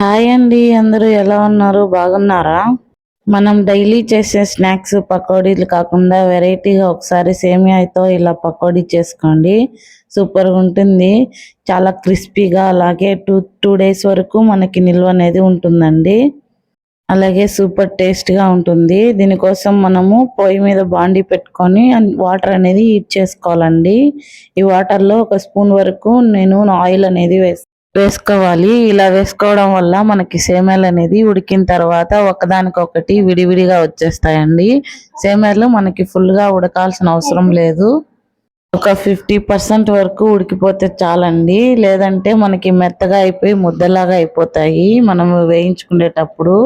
Hi అండి అందరూ ఎలా ఉన్నారు? బాగున్నారా? మనం డైలీ చేసే స్నాక్స్ పకోడీలు కాకుండా వెరైటీగా ఒకసారి సేమియాతో ఇలా పకోడీ చేసుకోండి. సూపర్గా ఉంటుంది. చాలా క్రిస్పీగా అలాగే టూ టూ డేస్ వరకు మనకి నిల్వ అనేది ఉంటుందండి. అలాగే సూపర్ టేస్ట్గా ఉంటుంది. దీనికోసం మనము పొయ్యి మీద బాండి పెట్టుకొని వాటర్ అనేది హీట్ చేసుకోవాలండి. ఈ వాటర్లో ఒక స్పూన్ వరకు నేను ఆయిల్ అనేది వేస్తాను వేసుకోవాలి. ఇలా వేసుకోవడం వల్ల మనకి సేమేలు అనేది ఉడికిన తర్వాత ఒకదానికొకటి విడివిడిగా వచ్చేస్తాయండి. సేమేలు మనకి ఫుల్గా ఉడకాల్సిన అవసరం లేదు. ఒక ఫిఫ్టీ పర్సెంట్ వరకు ఉడికిపోతే చాలండి. లేదంటే మనకి మెత్తగా అయిపోయి ముద్దలాగా అయిపోతాయి. మనం వేయించుకునేటప్పుడు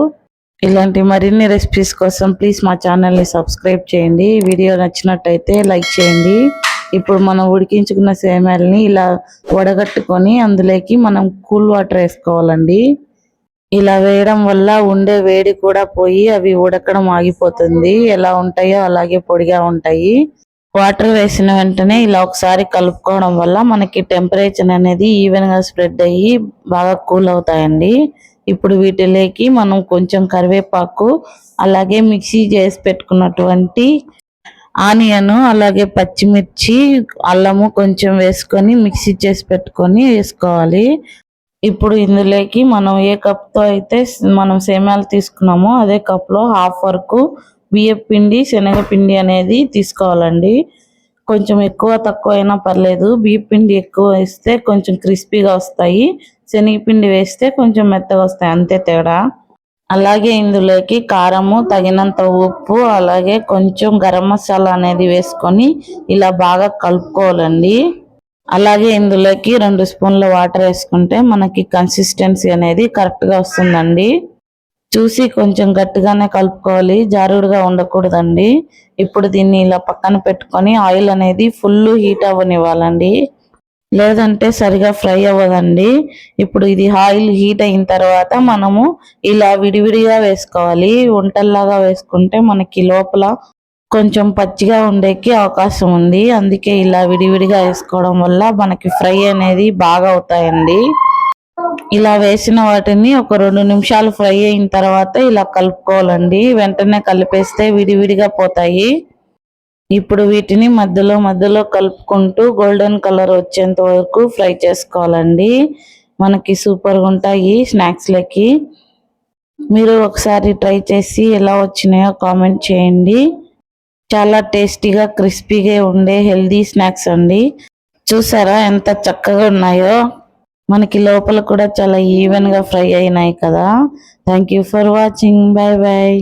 ఇలాంటి మరిన్ని రెసిపీస్ కోసం ప్లీజ్ మా ఛానల్ని సబ్స్క్రైబ్ చేయండి. వీడియో నచ్చినట్టయితే లైక్ చేయండి. ఇప్పుడు మనం ఉడికించుకున్న సేమ్యాలని ఇలా వడగట్టుకొని అందులోకి మనం కూల్ వాటర్ వేసుకోవాలండి. ఇలా వేయడం వల్ల ఉండే వేడి కూడా పోయి అవి ఉడకడం ఆగిపోతుంది. ఎలా ఉంటాయో అలాగే పొడిగా ఉంటాయి. వాటర్ వేసిన వెంటనే ఇలా ఒకసారి కలుపుకోవడం వల్ల మనకి టెంపరేచర్ అనేది ఈవెన్గా స్ప్రెడ్ అయ్యి బాగా కూల్ అవుతాయండి. ఇప్పుడు వీటిలోకి మనం కొంచెం కరివేపాకు అలాగే మిక్సీ చేసి పెట్టుకున్నటువంటి ఆనియన్ అలాగే పచ్చిమిర్చి అల్లము కొంచెం వేసుకొని మిక్సీ చేసి పెట్టుకొని వేసుకోవాలి. ఇప్పుడు ఇందులోకి మనం ఏ కప్తో అయితే మనం సేమ్యాలు తీసుకున్నామో అదే కప్లో హాఫ్ వరకు బియ్యపు పిండి శనగపిండి అనేది తీసుకోవాలండి. కొంచెం ఎక్కువ తక్కువ అయినా పర్లేదు. బియ్య పిండి ఎక్కువ వేస్తే కొంచెం క్రిస్పీగా వస్తాయి. శనగపిండి వేస్తే కొంచెం మెత్తగా వస్తాయి. అంతే తేడా. అలాగే ఇందులోకి కారము తగినంత ఉప్పు అలాగే కొంచెం గరం మసాలా అనేది వేసుకొని ఇలా బాగా కలుపుకోవాలండి. అలాగే ఇందులోకి రెండు స్పూన్ల వాటర్ వేసుకుంటే మనకి కన్సిస్టెన్సీ అనేది కరెక్ట్గా వస్తుందండి. చూసి కొంచెం గట్టిగానే కలుపుకోవాలి జారుడుగా ఉండకూడదండి. ఇప్పుడు దీన్ని ఇలా పక్కన పెట్టుకొని ఆయిల్ అనేది ఫుల్ హీట్ అవ్వనివ్వాలండి. లేదంటే సరిగా ఫ్రై అవ్వదండి. ఇప్పుడు ఇది ఆయిల్ హీట్ అయిన తర్వాత మనము ఇలా విడివిడిగా వేసుకోవాలి. వంటల్లాగా వేసుకుంటే మనకి లోపల కొంచెం పచ్చిగా ఉండేకి అవకాశం ఉంది. అందుకే ఇలా విడివిడిగా వేసుకోవడం వల్ల మనకి ఫ్రై అనేది బాగా అవుతాయండి. ఇలా వేసిన వాటిని ఒక రెండు నిమిషాలు ఫ్రై అయిన తర్వాత ఇలా కలుపుకోవాలండి. వెంటనే కలిపేస్తే విడివిడిగా పోతాయి. ఇప్పుడు వీటిని మధ్యలో మధ్యలో కలుపుకుంటూ గోల్డెన్ కలర్ వచ్చేంత వరకు ఫ్రై చేసుకోవాలండి. మనకి సూపర్గా ఉంటాయి స్నాక్స్లకి మీరు ఒకసారి ట్రై చేసి ఎలా వచ్చినాయో కామెంట్ చేయండి. చాలా టేస్టీగా క్రిస్పీగా ఉండే హెల్దీ స్నాక్స్ అండి. చూసారా ఎంత చక్కగా ఉన్నాయో. మనకి లోపల కూడా చాలా ఈవెన్గా ఫ్రై అయినాయి కదా. Thank for watching bye bye